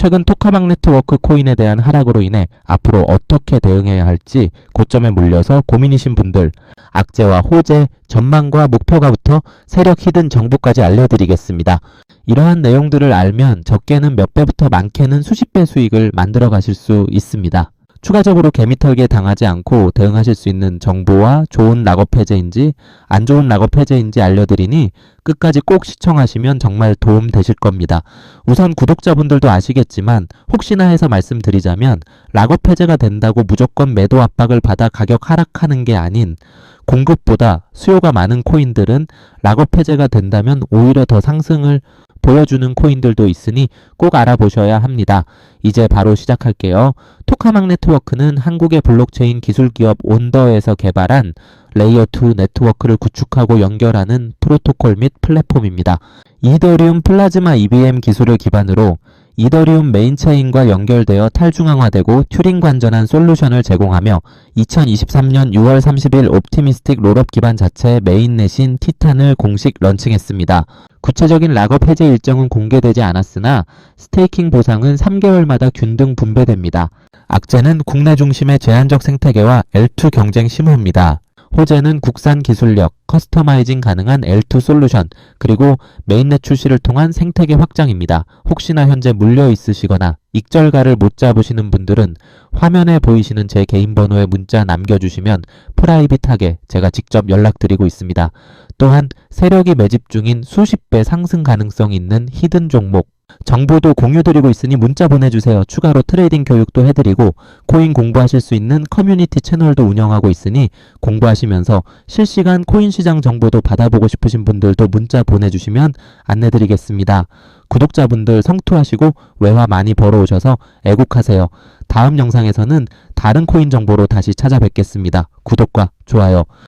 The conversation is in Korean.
최근 토카막 네트워크 코인에 대한 하락으로 인해 앞으로 어떻게 대응해야 할지 고점에 몰려서 고민이신 분들, 악재와 호재, 전망과 목표가부터 세력 히든 정보까지 알려드리겠습니다. 이러한 내용들을 알면 적게는 몇 배부터 많게는 수십 배 수익을 만들어 가실 수 있습니다. 추가적으로 개미털기에 당하지 않고 대응하실 수 있는 정보와 좋은 락업 해제인지 안 좋은 락업 해제인지 알려드리니 끝까지 꼭 시청하시면 정말 도움 되실 겁니다. 우선 구독자분들도 아시겠지만 혹시나 해서 말씀드리자면 락업 해제가 된다고 무조건 매도 압박을 받아 가격 하락하는 게 아닌 공급보다 수요가 많은 코인들은 락업 해제가 된다면 오히려 더 상승을 보여주는 코인들도 있으니 꼭 알아보셔야 합니다. 이제 바로 시작할게요. 토카막 네트워크는 한국의 블록체인 기술 기업 온더에서 개발한 레이어 2 네트워크를 구축하고 연결하는 프로토콜 및 플랫폼입니다. 이더리움 플라즈마 EVM 기술을 기반으로 이더리움 메인 체인과 연결되어 탈중앙화되고 튜링 관전한 솔루션을 제공하며 2023년 6월 30일 옵티미스틱 롤업 기반 자체의 메인넷인 티탄을 공식 런칭했습니다. 구체적인 락업 해제 일정은 공개되지 않았으나 스테이킹 보상은 3개월마다 균등 분배됩니다. 악재는 국내 중심의 제한적 생태계와 L2 경쟁 심화입니다. 호재는 국산 기술력, 커스터마이징 가능한 L2 솔루션, 그리고 메인넷 출시를 통한 생태계 확장입니다. 혹시나 현재 물려 있으시거나 익절가를 못 잡으시는 분들은 화면에 보이시는 제 개인 번호에 문자 남겨주시면 프라이빗하게 제가 직접 연락드리고 있습니다. 또한 세력이 매집 중인 수십 배 상승 가능성 있는 히든 종목, 정보도 공유드리고 있으니 문자 보내주세요. 추가로 트레이딩 교육도 해드리고 코인 공부하실 수 있는 커뮤니티 채널도 운영하고 있으니 공부하시면서 실시간 코인 시장 정보도 받아보고 싶으신 분들도 문자 보내주시면 안내드리겠습니다. 구독자분들 성투하시고 외화 많이 벌어오셔서 애국하세요. 다음 영상에서는 다른 코인 정보로 다시 찾아뵙겠습니다. 구독과 좋아요